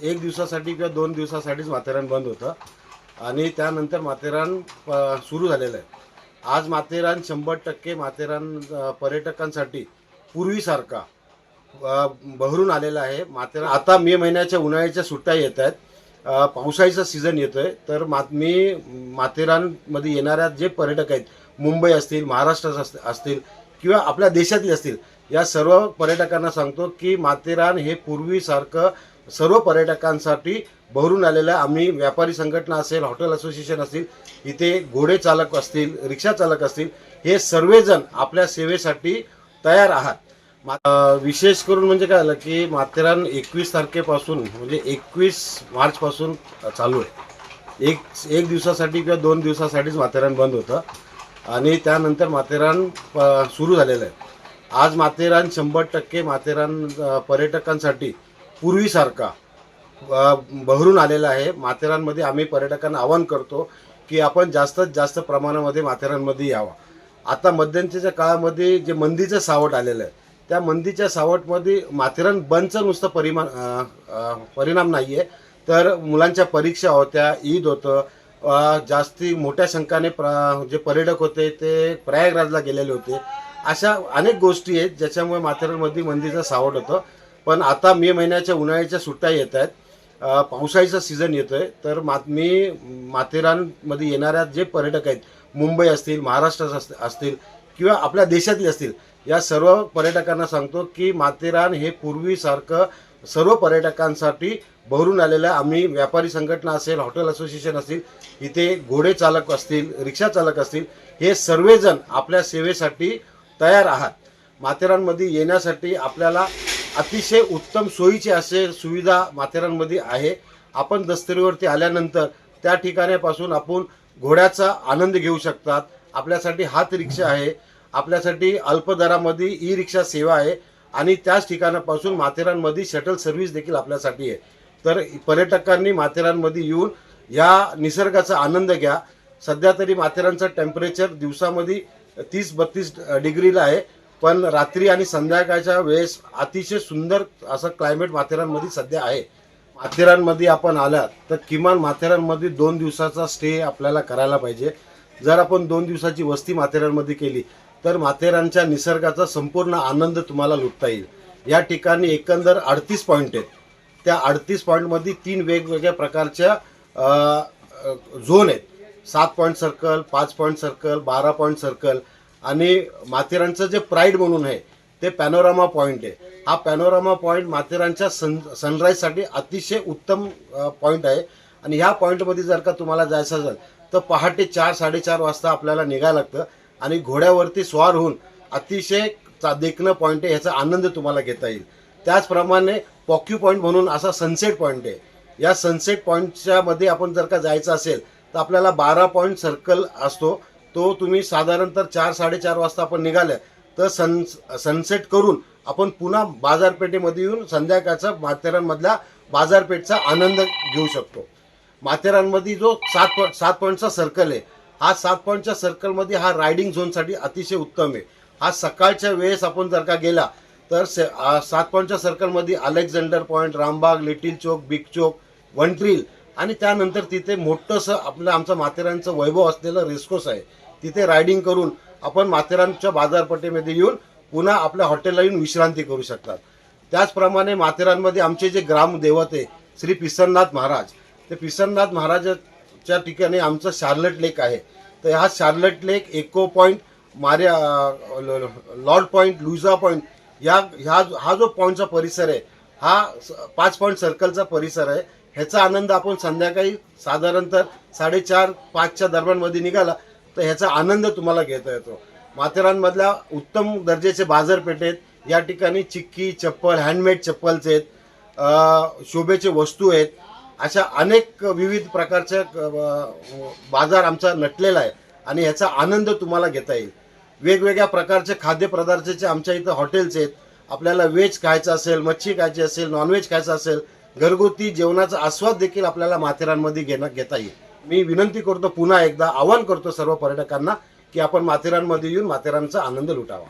एक दिवसासाठी किंवा दोन दिवसासाठीच माथेरान बंद होतं. आणि त्यानंतर माथेरान सुरू झालेलं आहे. आज माथेरान शंभर टक्के माथेरान पर्यटकांसाठी पूर्वीसारखा बहरून आलेला आहे. माथेरान आता मे महिन्याच्या उन्हाळ्याच्या सुट्ट्या येत आहेत. पावसाळीचा सीझन येतो आहे तर मा मी माथेरानमध्ये येणाऱ्या जे पर्यटक आहेत मुंबई असतील महाराष्ट्रात अस- असतील किंवा आपल्या देशातील असतील या सर्व पर्यटकांना सांगतो की माथेरान हे पूर्वीसारखं सर्व पर्यटकांसाठी भरून आलेलं आहे. आम्ही व्यापारी संघटना असेल हॉटेल असोसिएशन असतील इथे घोडे चालक असतील रिक्षा चालक असतील हे सर्वजण आपल्या सेवेसाठी तयार आहात. विशेष करून म्हणजे काय झालं की माथेरान एकवीस तारखेपासून म्हणजे एकवीस मार्चपासून चालू आहे. एक एक दिवसासाठी किंवा दोन दिवसासाठीच माथेरान बंद होतं. आणि त्यानंतर माथेरान सुरू झालेलं आहे. आज माथेरान शंभर टक्के माथेरान पर्यटकांसाठी पूर्वीसारखा बहरून आलेला आहे. माथेरानमध्ये आम्ही पर्यटकांना आवाहन करतो की आपण जास्तीत जास्त प्रमाणामध्ये माथेरानमध्ये यावं. आता मध्यंतरीच्या काळामध्ये जे मंदीचं सावट आलेलं आहे त्या मंदीच्या सावटमध्ये माथेरान बंदचं नुसतं परिमा परिणाम नाही आहे तर मुलांच्या परीक्षा होत्या ईद होतं जास्ती मोठ्या संख्याने प्र जे पर्यटक होते ते प्रयागराजला गेलेले होते. अशा अनेक गोष्टी आहेत ज्याच्यामुळे माथेरानमध्ये मंदीचं सावट होतं. पण आता मे महिन्याच्या उन्हाळ्याच्या सुट्ट्या येत आहेत. पावसाळीचा सीझन येतो आहे तर मा मी माथेरानमध्ये येणाऱ्या जे पर्यटक आहेत मुंबई असतील महाराष्ट्रात अस- असतील किंवा आपल्या देशातील असतील या सर्व पर्यटकांना सांगतो की माथेरान हे पूर्वीसारखं सर्व पर्यटकांसाठी भरून आलेलं आहे. आम्ही व्यापारी संघटना असेल हॉटेल असोसिएशन असतील इथे घोडे चालक असतील रिक्षा चालक असतील हे सर्वजण आपल्या सेवेसाठी तयार आहात. माथेरानमध्ये येण्यासाठी आपल्याला अतिशय उत्तम सोयीचे असे सुविधा माथेरानमध्ये आहे. आपण दस्तरीवरती आल्यानंतर त्या ठिकाणापासून आपण घोड्याचा आनंद घेऊ शकतात. आपल्यासाठी हात रिक्षा आहे. आपल्यासाठी अल्प दरामध्ये ई रिक्षा सेवा आहे. आणि त्याच ठिकाणापासून माथेरानमध्ये शटल सर्व्हिस देखील आपल्यासाठी आहे. तर पर्यटकांनी माथेरानमध्ये येऊन या निसर्गाचा आनंद घ्या. सध्या तरी माथेरानचं टेम्परेचर दिवसामध्ये तीस बत्तीस डिग्रीला आहे. पण रात्री आणि संध्याकाळच्या वेळेस अतिशय सुंदर असं क्लायमेट माथेरानमध्ये सध्या आहे. माथेरानमध्ये आपण आलात तर किमान माथेरानमध्ये दोन दिवसाचा स्टे आपल्याला करायला पाहिजे. जर आपण दोन दिवसाची वस्ती माथेरानमध्ये केली तर माथेरानच्या निसर्गाचा संपूर्ण आनंद तुम्हाला लुटता येईल. या ठिकाणी एकंदर अडतीस पॉईंट आहेत. त्या अडतीस पॉईंटमध्ये तीन वेगवेगळ्या प्रकारच्या झोन आहेत. सात पॉईंट सर्कल पाच पॉईंट सर्कल बारा पॉईंट सर्कल आणि माथेरानचं जे प्राईड म्हणून आहे ते पॅनोरामा पॉईंट आहे. हा पॅनोरामा पॉईंट माथेरानच्या सन सनराईजसाठी अतिशय उत्तम पॉईंट आहे. आणि ह्या पॉईंटमध्ये जर का तुम्हाला जायचं असेल तर पहाटे चार साडेचार वाजता आपल्याला निघायला लागतं. आणि घोड्यावरती स्वार होऊन अतिशय चा देखणं पॉईंट आहे ह्याचा आनंद तुम्हाला घेता येईल. त्याचप्रमाणे पॉक्यू पॉईंट म्हणून असा सनसेट पॉईंट आहे. या सनसेट पॉईंटच्यामध्ये आपण जर का जायचं असेल तर आपल्याला बारा पॉईंट सर्कल असतो. तो तुम्ही साधारणतः चार साडेचार वाजता आपण निघाल्या तर सन सनसेट करून आपण पुन्हा बाजारपेठेमध्ये येऊन संध्याकाळचा माथेरानमधल्या बाजारपेठचा आनंद घेऊ शकतो. माथेरानमध्ये जो सात पॉईंट सात पॉईंटचा सर्कल आहे हा सात पॉईंटच्या सर्कलमध्ये हा रायडिंग झोनसाठी अतिशय उत्तम आहे. हा सकाळच्या वेळेस आपण जर का गेला तर से सात पॉईंटच्या सर्कलमध्ये Alexander point Rambagh little Chowk big Chowk One Tree Hill आणि त्यानंतर तिथे मोठंसं आपलं आमचं माथेरानचं वैभव असलेलं रेस्कोस आहे. तिथे रायडिंग करून आपण माथेरानच्या बाजारपेठेमध्ये येऊन पुन्हा आपल्या हॉटेलला येऊन विश्रांती करू शकतात. त्याचप्रमाणे माथेरानमध्ये आमचे जे ग्रामदेवत आहे श्री पिसननाथ महाराज ते पिसननाथ महाराजाच्या ठिकाणी आमचं शार्लट लेक आहे. तर हा शार्लट लेक एको पॉईंट मार्या लॉर्ड पॉईंट लुझा पॉईंट या ह्या हा जो पॉईंटचा परिसर आहे हा स- पाच पॉईंट सर्कलचा परिसर आहे. ह्याचा आनंद आपण संध्याकाळी साधारणतः साडेचार पाचच्या दरम्यानमध्ये निघाला. तर ह्याचा आनंद तुम्हाला घेता येतो. माथेरानमधल्या उत्तम दर्जाचे बाजारपेठेत या ठिकाणी चिक्की चप्पल हँडमेड चप्पलचे आहेत. शोभेचे वस्तू आहेत. अशा अनेक विविध प्रकारच्या बाजार आमचा नटलेला आहे आणि ह्याचा आनंद तुम्हाला घेता येईल. वेगवेगळ्या प्रकारचे खाद्यपदार्थाचे आमच्या इथं हॉटेल्स आहेत. आपल्याला व्हेज खायचं असेल मच्छी खायची असेल नॉनव्हेज खायचं असेल घरगुती जेवणाचा आस्वाद देखील आपल्याला माथेरानमध्ये घेणं घेता येईल. मी विनंती करतो पुन्हा एकदा आवाहन करतो सर्व पर्यटकांना की आपण माथेरानमध्ये येऊन माथेरानचा आनंद लुटावा.